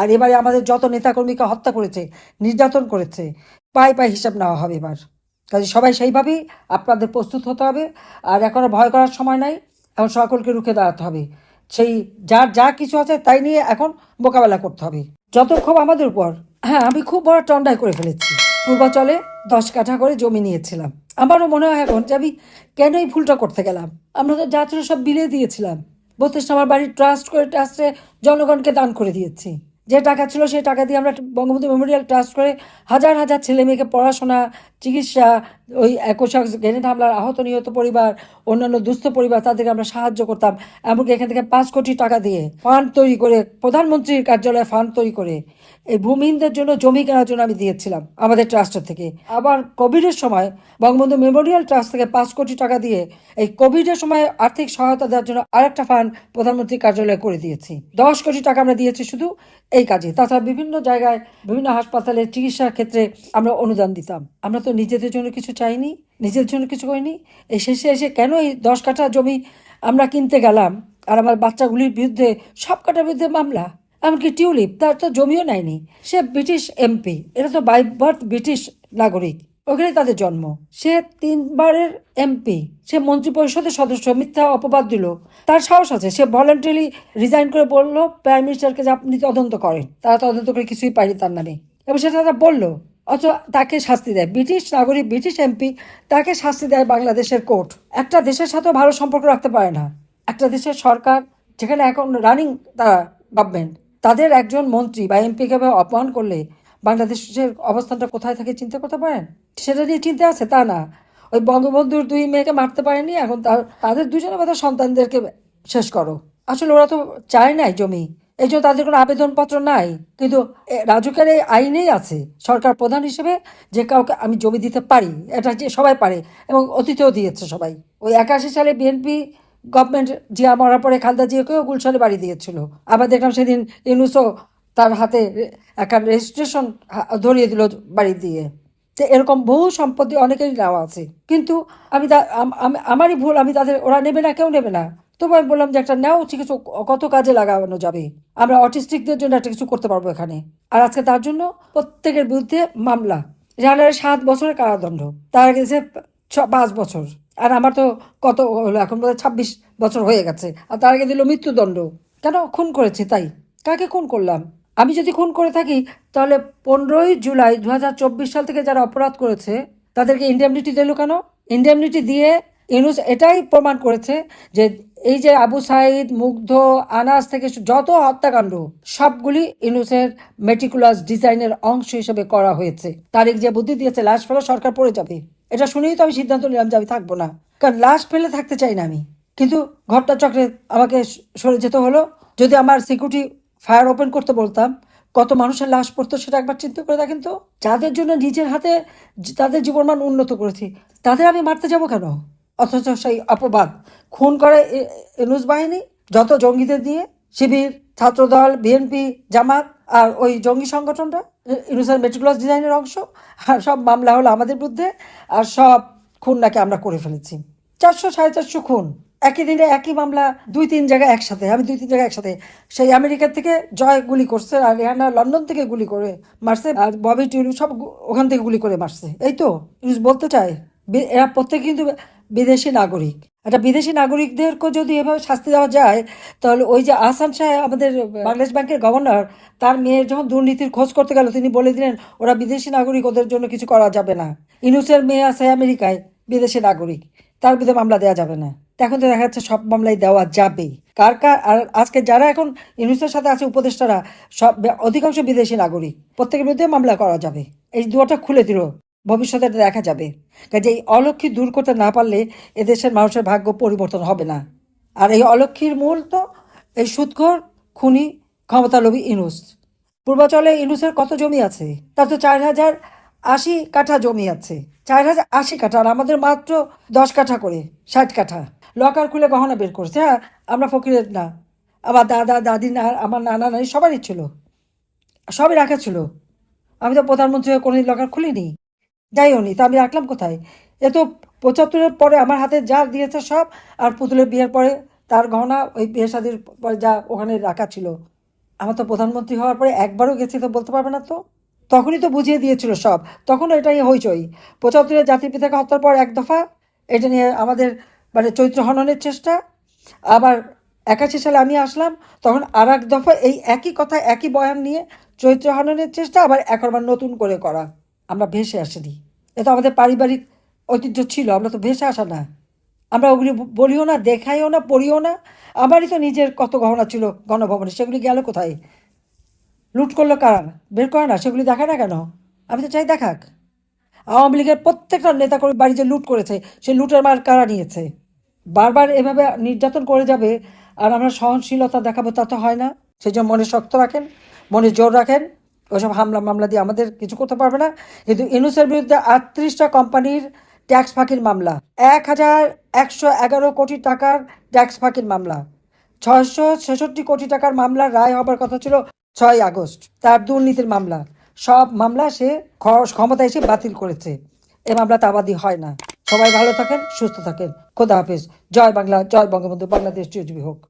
আর এবারে আমাদের যত নেতাকর্মীকে হত্যা করেছে, নির্যাতন করেছে, পায়ে পায়ে হিসাব নেওয়া হবে এবার। কাজে সবাই সেইভাবেই আপনাদের প্রস্তুত হতে হবে। আর এখন আর ভয় করার সময় নাই, এখন সকলকে রুখে দাঁড়াতে হবে। সেই যার যা কিছু আছে তাই নিয়ে এখন মোকাবেলা করতে হবে। যত ক্ষোভ আমাদের উপর হ্যাঁ আমি খুব বড় টন্ডাই করে ফেলেছি। পূর্বাচলে দশ কাঠা করে জমি নিয়েছিলাম। আমারও মনে হয় এখন যে আমি কেন এই ভুলটা করতে গেলাম? আমরা তো যা ছিল সব বিলিয়ে দিয়েছিলাম। বত্রিশ আমার বাড়ির ট্রাস্ট করে ট্রাস্টে জনগণকে দান করে দিয়েছি। যে টাকা ছিল সেই টাকা দিয়ে আমরা বঙ্গবন্ধু মেমোরিয়াল ট্রাস্ট করে হাজার হাজার ছেলে মেয়েকে পড়াশোনা, চিকিৎসা ওই একশা গ্রেনেড হামলার আহত নিহত পরিবার, অন্যান্য দুস্থ পরিবার, তাদেরকে আমরা সাহায্য করতাম। এমনকি এখান থেকে পাঁচ কোটি টাকা দিয়ে ফান্ড তৈরি করে, প্রধানমন্ত্রীর কার্যালয়ে ফান্ড তৈরি করে এই ভূমিহীনদের জন্য জমি কেনার জন্য আমি দিয়েছিলাম আমাদের ট্রাস্টের থেকে। আবার কোভিডের সময় বঙ্গবন্ধু মেমোরিয়াল ট্রাস্ট থেকে পাঁচ কোটি টাকা দিয়ে এই কোভিডের সময় আর্থিক সহায়তা দেওয়ার জন্য আরেকটা ফান্ড প্রধানমন্ত্রীর কার্যালয়ে করে দিয়েছি। দশ কোটি টাকা আমরা দিয়েছি শুধু এই কাজে। তাছাড়া বিভিন্ন জায়গায় বিভিন্ন হাসপাতালে চিকিৎসার ক্ষেত্রে আমরা অনুদান দিতাম। আমরা তো নিজেদের জন্য কিছু চাইনি, নিজের জন্য কিছু করিনি। এই শেষে এসে কেন এই দশ কাঠা জমি আমরা কিনতে গেলাম? আর আমার বাচ্চাগুলির বিরুদ্ধে সব কাটার বিরুদ্ধে মামলা? এমনকি টিউলিপ, তার তো জমিও নেয়নি। সে ব্রিটিশ এমপি এটা তো বাই বার্থ ব্রিটিশ নাগরিক। ওখানে তাদের জন্ম। সে তিনবারের এমপি। সে মন্ত্রী পরিষদের সদস্য, মিথ্যা অপবাদ দিল। তার সাহস আছে। সে ভলেন্টারি রিজাইন করে বলল প্রাইম মিনিস্টারকে যে আপনি তদন্ত করেন। তারা তদন্ত করে কিছুই পায়নি তার নামে। এবং সেটা তারা বলল অথচ তাকে শাস্তি দেয়। ব্রিটিশ নাগরিক, ব্রিটিশ এমপি তাকে শাস্তি দেয় বাংলাদেশের কোর্ট। একটা দেশের সাথেও ভালো সম্পর্ক রাখতে পারে না। একটা দেশের সরকার, যেখানে এখন রানিং তারা গভর্নমেন্ট তাদের একজন মন্ত্রী বা এমপিকে অপমান করলে বাংলাদেশের অবস্থানটা কোথায় থাকে চিন্তা করতে পারেন? সেটা নিয়ে চিন্তা আছে? তা না। ওই বঙ্গবন্ধুর দুই মেয়েকে মারতে পারেনি, এখন তার, তাদের দুজনে বোধহয় সন্তানদেরকে শেষ করো। আসলে ওরা তো চায় নাই জমি। এই জন্য তাদের কোনো আবেদনপত্র নাই। কিন্তু রাজুকের এই আইনেই আছে। সরকার প্রধান হিসেবে যে কাউকে আমি জমি দিতে পারি, এটা যে সবাই পারে এবং অতীতেও দিয়েছে সবাই। ওই একাশি সালে বিএনপি গভর্নমেন্ট জিয়া মরার পরে খালদা জিয়াকেও গুলশানে বাড়ি দিয়েছিল। আবার দেখলাম সেদিন ইউনুসও তার হাতে একটা রেজিস্ট্রেশন ধরিয়ে দিল বাড়ি দিয়ে। তো এরকম বহু সম্পত্তি অনেকেরই নেওয়া আছে। কিন্তু আমি- আমারই ভুল, আমি তাদের, ওরা নেবে না, কেউ নেবে না। তবু আমি বললাম যে একটা নেও ঠিক আছে কত কাজে লাগানো যাবে। আমরা অটিস্টিকদের জন্য একটা কিছু করতে পারব এখানে। আর আজকে তার জন্য প্রত্যেকের বিরুদ্ধে মামলা। রেহানার সাত বছরের কারাদণ্ড। তার গেছে পাঁচ বছর। আর আমার তো কত হলো, এখন বোধ ছাব্বিশ বছর হয়ে গেছে। আর তার আগে দিল মৃত্যুদণ্ড। কেন খুন করেছি তাই? কাকে খুন করলাম? আমি যদি খুন করে থাকি, তাহলে পনেরোই জুলাই দু হাজার চব্বিশ সাল থেকে যারা অপরাধ করেছে, তাদেরকে ইন্ডেমনিটি দিল কেন? ইন্ডেমনিটি দিয়ে ইউনুস এটাই প্রমাণ করেছে যে এই যে আবু সাইদ, মুগ্ধ, আনাস থেকে যত হত্যাকাণ্ড, সবগুলি ইউনুসের মেটিকুলাস ডিজাইনের অংশ হিসেবে করা হয়েছে। তারিখ যে বুদ্ধি দিয়েছে, লাশ ফেলে সরকার পড়ে যাবে। এটা শুনেই তো আমি সিদ্ধান্ত নিলাম যে আমি থাকব না। কারণ লাশ ফেলে থাকতে চাই না আমি। কিন্তু ঘরটা চক্রে আমাকে সরে যেতে হলো। যদি আমার সিকিউরিটি ফায়ার ওপেন করতে বলতাম, কত মানুষের লাশ পড়তো সেটা একবার চিন্তা করে দেখেন তো। যাদের জন্য নিজের হাতে তাদের জীবনমান উন্নত করেছি, তাদের আমি মারতে যাব কেন? অথচ সেই অপবাদ। খুন করে এ- এনুস বাহিনী, যত জঙ্গিদের দিয়ে শিবির, ছাত্রদল, বিএনপি, জামাত আর ওই জঙ্গি সংগঠনটা ইনুসের মেট্রিকুলাস ডিজাইনের অংশ, আর সব মামলা হলো আমাদের বিরুদ্ধে, আর সব খুন নাকি আমরা করে ফেলেছি। চারশো, সাড়ে চারশো খুন। একই দিনে একই মামলা, দুই তিন জায়গায় একসাথে, আমি দুই তিন জায়গায় একসাথে। সেই আমেরিকা থেকে জয় গুলি করছে, আর রেহানা লন্ডন থেকে গুলি করে মারছে, আর ববি টিউলি সব ওখান থেকে গুলি করে মারছে। এই তো ইউনুস বলতে চায়, এরা প্রত্যেকে কিন্তু বিদেশি নাগরিক। একটা বিদেশি নাগরিকদেরকে যদি এভাবে শাস্তি দেওয়া যায়, তাহলে ওই যে আসাম শাহ আমাদের বাংলাদেশ ব্যাংকের গভর্নর, তার মেয়ের যখন দুর্নীতির খোঁজ করতে গেল, তিনি বলে দিলেন, ওরা বিদেশি নাগরিক, ওদের জন্য কিছু করা যাবে না। ইনুসের মেয়ে আছে আমেরিকায়, বিদেশি নাগরিক। তার বিরুদ্ধে মামলা দেওয়া যাবে না। এখন তো দেখা যাচ্ছে সব মামলাই দেওয়া যাবে কার কার, আর আজকে যারা এখন ইউনুসের সাথে আছে উপদেষ্টারা, সব অধিকাংশ বিদেশি নাগরিক। প্রত্যেকের বিরুদ্ধে মামলা করা যাবে। এই দুয়াটা খুলে দিল। ভবিষ্যতে দেখা যাবে। কাজে এই অলক্ষী দূর করতে না পারলে এদেশের মানুষের ভাগ্য পরিবর্তন হবে না। আর এই অলক্ষীর মূল তো এই সুদখোর খুনি, ক্ষমতালোভী ইনুস। পূর্বাচলে ইনুসের কত জমি আছে? তার তো চার হাজার আশি কাঠা জমি আছে। চার হাজার আশি কাঠা, আর আমাদের মাত্র দশ কাঠা করে, ষাট কাঠা। লকার খুলে গহনা বের করছে হ্যাঁ আমরা ফকিরের না। আমার দাদা, দাদি, না, আমার নানা, নানি সবারই ছিল। সবই রাখা ছিল। আমি তো প্রধানমন্ত্রী কোনোদিন লকার খুলিনি। যাইও নি, তা আমি রাখলাম কোথায়? এ তো পঁচাত্তরের পরে আমার হাতে যা দিয়েছে সব, আর পুতুলের বিয়ের পরে তার গহনা, ওই বিয়ে শাদির পরে যা ওখানে রাখা ছিল। আমার তো প্রধানমন্ত্রী হওয়ার পরে একবারও গেছি তো বলতে পারবে না তো? তখনই তো বুঝিয়ে দিয়েছিল সব তখন এটাই হইচই। পঁচাত্তরের জাতির পিতাকে হত্যার পর এক দফা এটা নিয়ে আমাদের মানে চৈত্র হননের চেষ্টা। আবার একাশি সালে আমি আসলাম, তখন আর এক দফা এই একই কথা, একই বয়ান নিয়ে চৈত্র হননের চেষ্টা, আবার একবার নতুন করে করা। আমরা ভেসে আসিনি। এ তো আমাদের পারিবারিক ঐতিহ্য ছিল, আমরা তো ভেসে আসা না। আমরা ওগুলি বলিও না, দেখাইও না, পড়িও না। আমারই তো নিজের কত গহনা ছিল গণভবনে, সেগুলি গেল কোথায়? লুট করল কারা? বের করে না, সেগুলি দেখায় না কেন? আমি তো চাই দেখাক। আওয়ামী লীগের প্রত্যেকটা নেতা করে বাড়ি যে লুট করেছে, সেই লুটের মার কারা নিয়েছে? বারবার এভাবে নির্যাতন করে যাবে আর আমরা সহনশীলতা দেখাবো তা তো হয় না। সেই জন্য মনে শক্ত রাখেন, মনে জোর রাখেন। ওইসব হামলা মামলা দিয়ে আমাদের কিছু করতে পারবে না। কিন্তু ইনুসের বিরুদ্ধে আটত্রিশটা কোম্পানির ট্যাক্স ফাঁকির মামলা, এক হাজার একশো এগারো কোটি টাকার ট্যাক্স ফাঁকির মামলা, ছয়শো ছেষট্টি কোটি টাকার মামলার রায় হবার কথা ছিল ছয় আগস্ট, তার দুর্নীতির মামলা। সব মামলা সে ক্ষমতা এসে বাতিল করেছে। এ মামলা তাবাদি হয় না। সবাই ভালো থাকেন, সুস্থ থাকেন। খোদা হাফেজ। জয় বাংলা, জয় বঙ্গবন্ধু। বাংলাদেশ চিরজীবী হোক।